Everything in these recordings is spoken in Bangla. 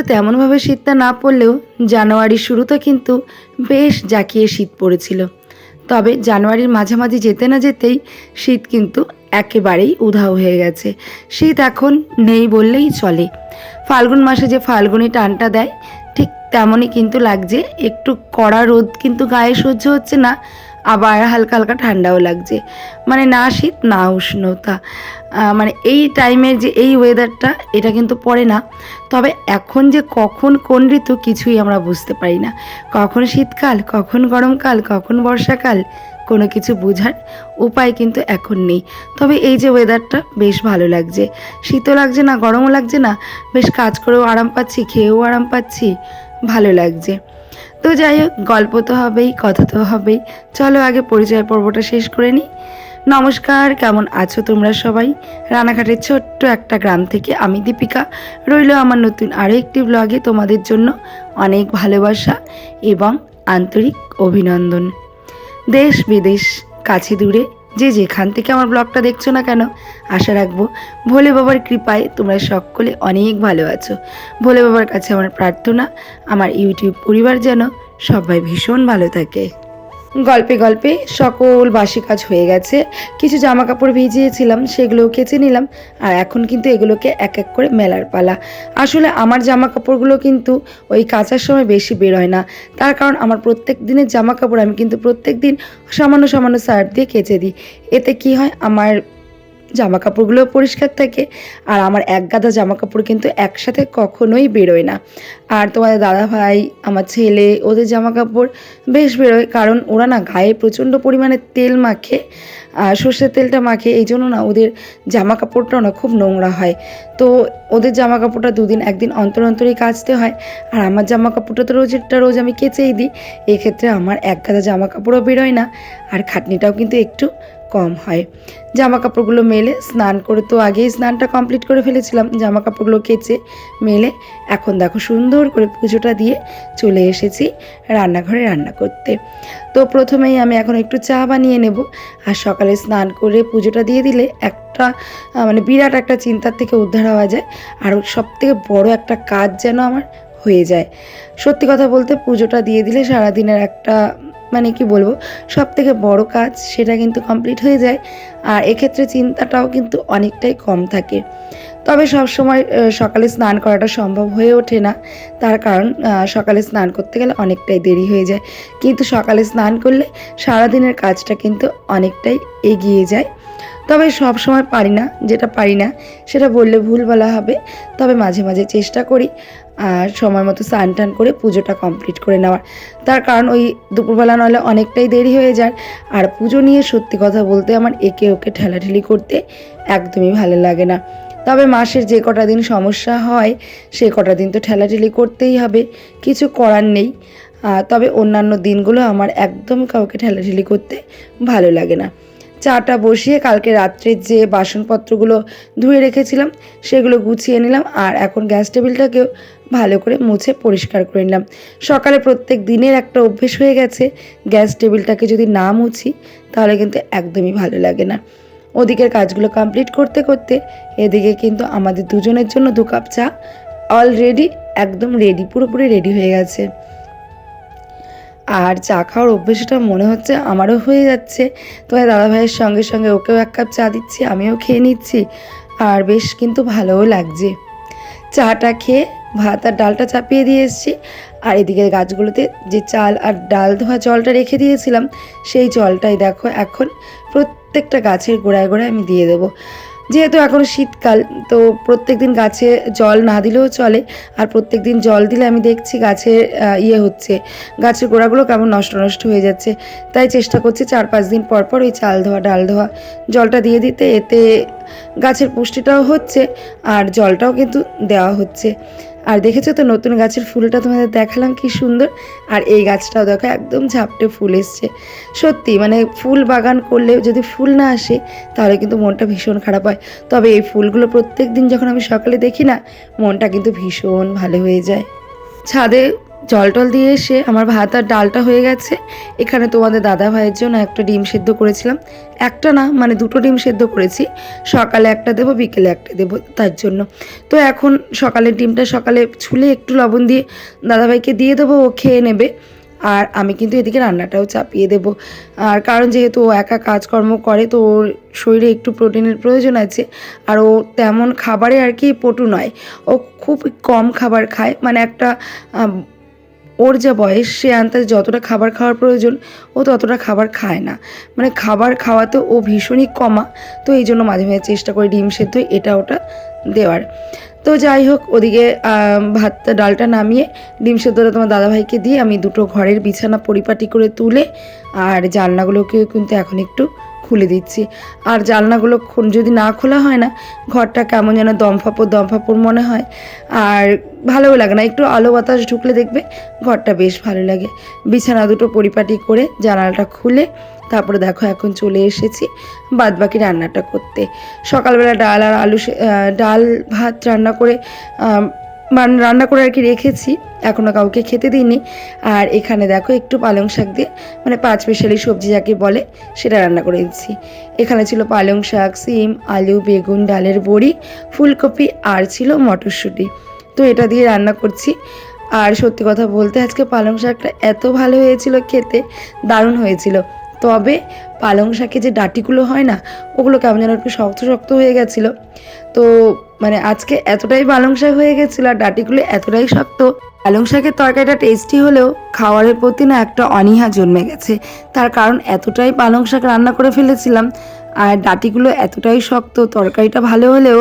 শুরুতে তেমনভাবে শীতটা না পড়লেও জানুয়ারির শুরুতে কিন্তু বেশ জাঁকিয়ে শীত পড়েছিল। তবে জানুয়ারির মাঝামাঝি যেতে না যেতেই শীত কিন্তু একেবারেই উধাও হয়ে গেছে। শীত এখন নেই বললেই চলে। ফাল্গুন মাসে যে ফাল্গুনি টানটা দেয়, ঠিক তেমনই কিন্তু লাগছে। একটু কড়া রোদ কিন্তু গায়ে সহ্য হচ্ছে না। আবার হালকা হালকা ঠান্ডাও লাগছে। মানে না শীত, না উষ্ণতা। মানে এই টাইমের যে এই ওয়েদারটা এটা কিন্তু পড়ে না। তবে এখন যে কখন কোন ঋতু কিছুই আমরা বুঝতে পারি না। কখন শীতকাল, কখন গরমকাল, কখন বর্ষাকাল, কোনো কিছু বোঝার উপায় কিন্তু এখন নেই। তবে এই যে ওয়েদারটা বেশ ভালো লাগছে। শীতও লাগছে না, গরমও লাগছে না। বেশ কাজ করেও আরাম পাচ্ছি, খেয়েও আরাম পাচ্ছি, ভালো লাগছে। তো যাই হোক, গল্প তো হবেই, কথা তো হবেই। চলো আগে পরিচয় পর্বটা শেষ করে নিই। নমস্কার, কেমন আছো তোমরা সবাই? রানাঘাটের ছোট্ট একটা গ্রাম থেকে আমি দীপিকা। রইল আমার নতুন আরও একটি ব্লগে তোমাদের জন্য অনেক ভালোবাসা এবং আন্তরিক অভিনন্দন। দেশ বিদেশ, কাছে দূরে যে যেখান থেকে আমার ব্লগটা দেখছ না কেন, আশা রাখব ভোলে বাবার কৃপায় তোমরা সকলে অনেক ভালো আছো। ভোলে বাবার কাছে আমার প্রার্থনা, আমার ইউটিউব পরিবার যেন সবাই ভীষণ ভালো থাকে। গল্পে গল্পে সকল বাসি কাজ হয়ে গেছে। কিছু জামা কাপড় ভিজিয়েছিলাম সেগুলো কেচে নিলাম। আর এখন কিন্তু এগুলোকে এক এক করে মেলার পালা। আসলে আমার জামা কাপড়গুলো কিন্তু ওই কাচার সময় বেশি বের হয় না। তার কারণ আমার প্রত্যেক দিনের জামা কাপড় আমি কিন্তু প্রত্যেক দিন সামান্য সামান্য সার্ফ দিয়ে কেচে দিই। এতে কি হয়, আমার জামা কাপড়গুলো পরিষ্কার থাকে। আর আমার এক গাদা জামা কাপড় কিন্তু একসাথে কখনোই বেরোয় না। আর তোমাদের দাদা ভাই আমার ছেলে, ওদের জামা কাপড় বেশ বেরোয়। কারণ ওরা না গায়ে প্রচণ্ড পরিমাণে তেল মাখে। আর সর্ষের তেলটা মাখে। এই জন্য না ওদের জামা কাপড়টাও না খুব নোংরা হয়। তো ওদের জামা কাপড়টা দুদিন, একদিন অন্তর অন্তরেই কাচতে হয়। আর আমার জামা কাপড়টা তো রোজেরটা রোজ আমি কেচেই দিই। এক্ষেত্রে আমার এক গাদা জামা কাপড়ও বেরোয় না। আর খাটনিটাও কিন্তু একটু কম হয়। জামা কাপড়গুলো মেলে, স্নান করে তো আগেই স্নানটা কমপ্লিট করে ফেলেছিলাম। জামা কাপড়গুলো কেচে মেলে, এখন দেখো সুন্দর করে পুজোটা দিয়ে চলে এসেছি রান্নাঘরে রান্না করতে। তো প্রথমেই আমি এখন একটু চা বানিয়ে নেব। আর সকালে স্নান করে পুজোটা দিয়ে দিলে একটা মানে বিরাট একটা চিন্তার থেকে উদ্ধার হওয়া যায়। আর সব থেকে বড় একটা কাজ যেন আমার হয়ে যায়। সত্যি কথা বলতে পুজোটা দিয়ে দিলে সারাদিনের একটা মানে কি বলব সব থেকে বড় কাজ সেটা কিন্তু কমপ্লিট হয়ে যায়, আর এক্ষেত্রে চিন্তাটাও কিন্তু অনেকটাই কম থাকে। তবে সব সময় সকালে স্নান করাটা সম্ভব হয়ে ওঠে না, তার কারণ সকালে স্নান করতে গেলে অনেকটাই দেরি হয়ে যায়। কিন্তু সকালে স্নান করলে সারাদিনের কাজটা কিন্তু অনেকটাই এগিয়ে যায়। তবে সব সময় পারি না, যেটা পারি না, সেটা বললে ভুল বলা হবে। তবে মাঝে মাঝে চেষ্টা করি সময় মতো স্নান টান করে পুজোটা কমপ্লিট করে নেওয়ার। তার কারণ ওই দুপুরবেলা নলে অনেকটাই দেরি হয়ে যায়। আর পুজো নিয়ে সত্যি কথা বলতে আমার একে ওকে ঠেলাঠেলি করতে একদমই ভালো লাগে না। তবে মাসের যে কটা দিন সমস্যা হয়, সে কটা দিন তো ঠেলাঠেলি করতেই হবে। কিছু করার নেই। তবে অন্যান্য দিনগুলো আমার একদম কাউকে ঠেলাঠেলি করতে ভালো লাগে না। চাটা বসিয়ে কালকে রাত্রে যে বাসনপত্রগুলো ধুয়ে রেখেছিলাম, সেগুলো গুছিয়ে নিলাম আর এখন গ্যাস টেবিলটাকেও ভালো করে মুছে পরিষ্কার করে নিলাম। সকালে প্রত্যেক দিনের একটা অভ্যেস হয়ে গেছে, গ্যাস টেবিলটাকে যদি না মুছি, তাহলে কিন্তু একদমই ভালো লাগে না। ওদিকের কাজগুলো কমপ্লিট করতে করতে এদিকে কিন্তু আমাদের দুজনের জন্য দু কাপ চা অলরেডি একদম রেডি পুরোপুরি রেডি হয়ে গেছে। আর চা খাওয়ার অভ্যেসটা মনে হচ্ছে আমারও হয়ে যাচ্ছে। তোমার দাদা ভাইয়ের সঙ্গে সঙ্গে ওকেও এক কাপ চা দিচ্ছি, আমিও খেয়ে নিচ্ছি। আর বেশ কিন্তু ভালোও লাগছে। চাটা খেয়ে ভাত আর ডালটা চাপিয়ে দিয়ে এসেছি। আর এদিকে গাছগুলোতে যে চাল আর ডাল ধোয়া জলটা রেখে দিয়েছিলাম, সেই জলটাই দেখো, এখন প্রত্যেকটা গাছের গোড়ায় গোড়ায় আমি দিয়ে দেবো। যেহেতু এখন শীতকাল, তো প্রত্যেক দিন গাছে জল না দিলেও চলে। আর প্রত্যেক দিন জল দিলে আমি দেখছি গাছে ইয়ে হচ্ছে। গাছের গোড়াগুলো কেমন নষ্ট নষ্ট হয়ে যাচ্ছে। তাই চেষ্টা করছি চার পাঁচ দিন পর পর ওই চাল ধোয়া, ডাল ধোয়া, জলটা দিয়ে দিতে। এতে গাছের পুষ্টিটাও হচ্ছে আর জলটাও কিন্তু দেওয়া হচ্ছে। আর দেখেছ তো নতুন গাছের ফুলটা তোমাদের দেখালাম, কি সুন্দর? আর এই গাছটাও দেখো, একদম ঝাপটে ফুল এসছে। সত্যি মানে ফুল বাগান করলে যদি ফুল না আসে, তাহলে কিন্তু মনটা ভীষণ খারাপ হয়। তবে এই ফুলগুলো প্রত্যেক দিন যখন আমি সকালে দেখি না, মনটা কিন্তু ভীষণ ভালো হয়ে যায়। ছাদে জল টল দিয়ে এসে আমার ভাত আর ডালটা হয়ে গেছে। এখানে তোমাদের দাদা ভাইয়ের জন্য একটা ডিম সেদ্ধ করেছিলাম। একটা না মানে দুটো ডিম সেদ্ধ করেছি। সকালে একটা দেবো, বিকেলে একটা দেবো, তার জন্য। তো এখন সকালের ডিমটা সকালে ছুলে একটু লবণ দিয়ে দাদাভাইকে দিয়ে দেবো, ও খেয়ে নেবে। আর আমি কিন্তু এদিকে রান্নাটাও চাপিয়ে দেব। আর কারণ যেহেতু ও একা কাজকর্ম করে, তো ওর শরীরে একটু প্রোটিনের প্রয়োজন আছে। আর ও তেমন খাবারে আর কি পটু নয়। ও খুব কম খাবার খায়। মানে একটা ওর যা বয়স, সে আন্তাজ যতটা খাবার খাওয়ার প্রয়োজন, ও ততটা খাবার খায় না। মানে খাবার খাওয়াতে ও ভীষণই কমা। তো এই জন্য মাঝে মাঝে চেষ্টা করি ডিম সেদ্ধ, এটা ওটা দেওয়ার। তো যাই হোক, ওদিকে ভাতটা ডালটা নামিয়ে ডিম সেদ্ধটা তোমার দাদাভাইকে দিয়ে আমি দুটো ঘরের বিছানা পরিপাটি করে তুলে আর জানলাগুলোকেও কিন্তু এখন একটু খুলে দিচ্ছি। আর জানলাগুলো যদি না খোলা হয় না, ঘরটা কেমন যেন দমফাপড় দমফাপড় মনে হয়। আর ভালোও লাগে না, একটু আলো বাতাস ঢুকলে দেখবে ঘরটা বেশ ভালো লাগে। বিছানা দুটো পরিপাটি করে জানালাটা খুলে তারপরে দেখো এখন চলে এসেছি বাদ বাকি রান্নাটা করতে। সকালবেলা ডাল আর আলু ডাল ভাত রান্না করে রান্না করে আর কি রেখেছি। এখনও কাউকে খেতে দিইনি। আর এখানে দেখো একটু পালং শাক দিয়ে মানে পাঁচ মিশালি সবজি যাকে বলে, সেটা রান্না করে দিচ্ছি। এখানে ছিল পালং শাক, সিম, আলু, বেগুন, ডালের বড়ি, ফুলকপি আর ছিল মটরশুঁটি। তো এটা দিয়ে রান্না করছি। আর সত্যি কথা বলতে আজকে পালং শাকটা এত ভালো হয়েছিল খেতে, দারুণ হয়েছিল। তবে পালং শাকে যে ডাটিগুলো হয় না, ওগুলো কেমন যেন একটু শক্ত শক্ত হয়ে গেছিল। তো মানে আজকে এতটাই পালং শাক হয়ে গেছিল আর ডাটিগুলো এতটাই শক্ত, পালং শাকের তরকারিটা টেস্টি হলেও খাওয়ারের প্রতি না একটা অনীহা জন্মে গেছে। তার কারণ এতটাই পালং শাক রান্না করে ফেলেছিলাম আর ডাটিগুলো এতটাই শক্ত, তরকারিটা ভালো হলেও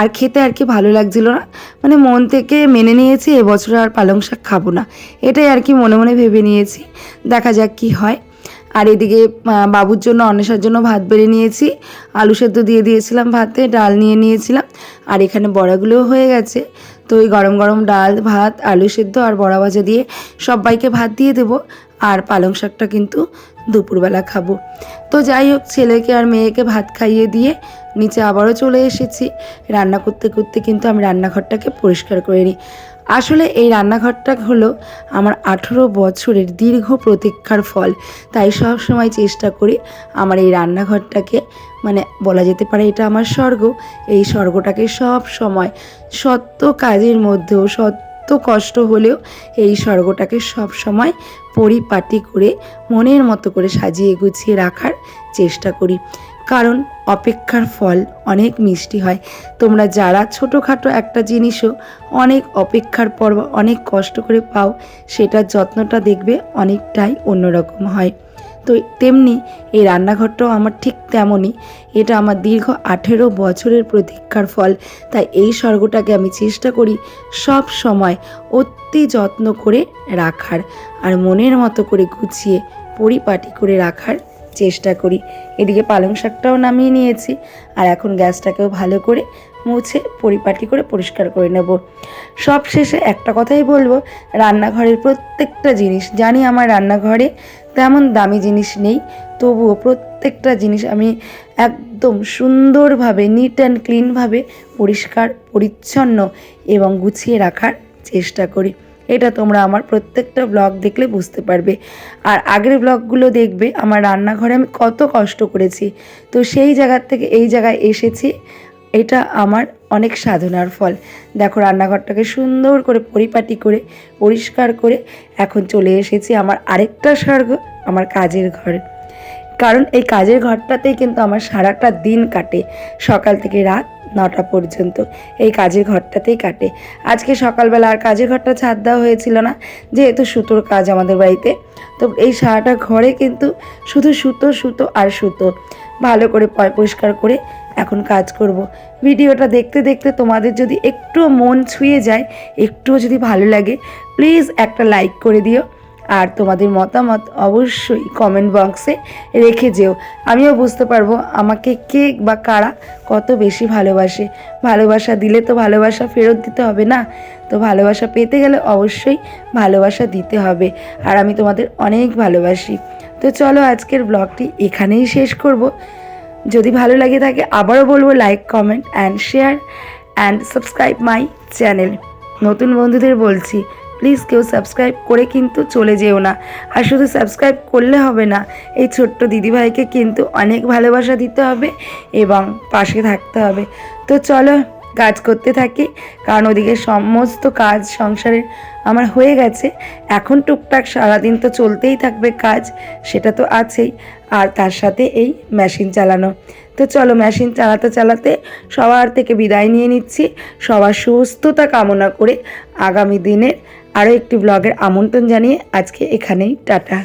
আর খেতে আর কি ভালো লাগছিল না। মানে মন থেকে মেনে নিয়েছি এবছর আর পালং শাক খাব না। এটাই আর কি মনে মনে ভেবে নিয়েছি। দেখা যাক কি হয়। আর এদিকে বাবুর জন্য, অন্বেষার জন্য ভাত বেড়ে নিয়েছি। আলু সেদ্ধ দিয়ে দিয়েছিলাম ভাতে, ডাল নিয়ে নিয়েছিলাম। আর এখানে বড়াগুলোও হয়ে গেছে। তো ওই গরম গরম ডাল, ভাত, আলু সেদ্ধ আর বড়া ভাজা দিয়ে সবাইকে ভাত দিয়ে দেবো। আর পালং শাকটা কিন্তু দুপুরবেলা খাব। তো যাই হোক, ছেলেকে আর মেয়েকে ভাত খাইয়ে দিয়ে নিচে আবারও চলে এসেছি। রান্না করতে করতে কিন্তু আমি রান্নাঘরটাকে পরিষ্কার করে নিই। আসলে এই রান্নাঘরটা হলো আমার আঠেরো বছরের দীর্ঘ প্রতীক্ষার ফল। তাই সব সময় চেষ্টা করি আমার এই রান্নাঘরটাকে মানে বলা যেতে পারে এটা আমার স্বর্গ, এই স্বর্গটাকে সব সময় সত্য কাজের মধ্যেও, সত্য কষ্ট হলেও এই স্বর্গটাকে সব সময় পরিপাটি করে, মনের মতো করে সাজিয়ে গুছিয়ে রাখার চেষ্টা করি। কারণ অপেক্ষার ফল অনেক মিষ্টি হয়। তোমরা যারা ছোটোখাটো একটা জিনিসও অনেক অপেক্ষার পর অনেক কষ্ট করে পাও, সেটার যত্নটা দেখবে অনেকটাই অন্যরকম হয়। তো তেমনি এই রান্নাঘরটাও আমার ঠিক তেমনই। এটা আমার দীর্ঘ আঠেরো বছরের প্রতীক্ষার ফল। তাই এই স্বর্গটাকে আমি চেষ্টা করি সব সময় অতি যত্ন করে রাখার আর মনের মতো করে গুছিয়ে, পরিপাটি করে রাখার চেষ্টা করি। এদিকে পালং শাকটাও নামিয়ে নিয়েছি। আর এখন গ্যাসটাকেও ভালো করে মুছে পরিপাটি করে পরিষ্কার করে নেব। সব শেষে একটা কথাই বলব, রান্নাঘরের প্রত্যেকটা জিনিস, জানি আমার রান্নাঘরে তেমন দামি জিনিস নেই, তবুও প্রত্যেকটা জিনিস আমি একদম সুন্দরভাবে নিট অ্যান্ড ক্লিনভাবে পরিষ্কার, পরিচ্ছন্ন এবং গুছিয়ে রাখার চেষ্টা করি। এটা তোমরা আমার প্রত্যেকটা ব্লগ দেখলে বুঝতে পারবে। আর আগের ব্লগগুলো দেখবে, আমার রান্নাঘরে আমি কত কষ্ট করেছি। তো সেই জায়গার থেকে এই জায়গায় এসেছি, এটা আমার অনেক সাধনার ফল। দেখো রান্নাঘরটাকে সুন্দর করে পরিপাটি করে, পরিষ্কার করে এখন চলে এসেছি আমার আরেকটা স্বর্গ, আমার কাজের ঘর। কারণ এই কাজের ঘরটাতেই কিন্তু আমার সারাটা দিন কাটে। সকাল থেকে রাত নটা পর্যন্ত। এই কাজের ঘরটাতেই কাটে। আজকে সকালবেলা আর কাজের ঘরটা ছাদ দেওয়া হয়েছিল না, যেহেতু সুতোর কাজ আমাদের বাড়িতে। তো এই সারাটা ঘরে কিন্তু শুধু সুতো সুতো আর সুতো। ভালো করে পয়, পরিষ্কার করে এখন কাজ করব। ভিডিওটা দেখতে দেখতে তোমাদের যদি একটু মন ছুঁয়ে যায়, একটুও যদি ভালো লাগে, প্লিজ একটা লাইক করে দিও। আর তোমাদের মতামত অবশ্যই কমেন্ট বক্সে রেখে যেও। আমিও বুঝতে পারব আমাকে কে বা কারা কত বেশি ভালোবাসে। ভালোবাসা দিলে তো ভালোবাসা ফেরত দিতে হবে না? তো ভালোবাসা পেতে গেলে অবশ্যই ভালোবাসা দিতে হবে। আর আমি তোমাদের অনেক ভালোবাসি। তো চলো আজকের ব্লগটি এখানেই শেষ করব। যদি ভালো লাগে থাকে আবারও বলব like comment and share and subscribe my channel নতুন বন্ধুদের বলছি প্লিজ কেউ সাবস্ক্রাইব করে কিন্তু চলে যেও না। আর শুধু সাবস্ক্রাইব করলে হবে না, এই ছোট্ট দিদিভাইকে কিন্তু অনেক ভালোবাসা দিতে হবে এবং পাশে থাকতে হবে। তো চলো কাজ করতে থাকি, কারণ ওদিকে সমস্ত কাজ সংসারের আমার হয়ে গেছে। এখন টুকটাক সারাদিন তো চলতেই থাকবে কাজ, সেটা তো আছেই। আর তার সাথে এই মেশিন চালানো। তো চলো মেশিন চালাতে চালাতে সবার থেকে বিদায় নিয়ে নিচ্ছি। সবার সুস্থতা কামনা করে আগামী দিনের আরও একটি ব্লগের আমন্ত্রণ জানিয়ে আজকে এখানেই, টাটা।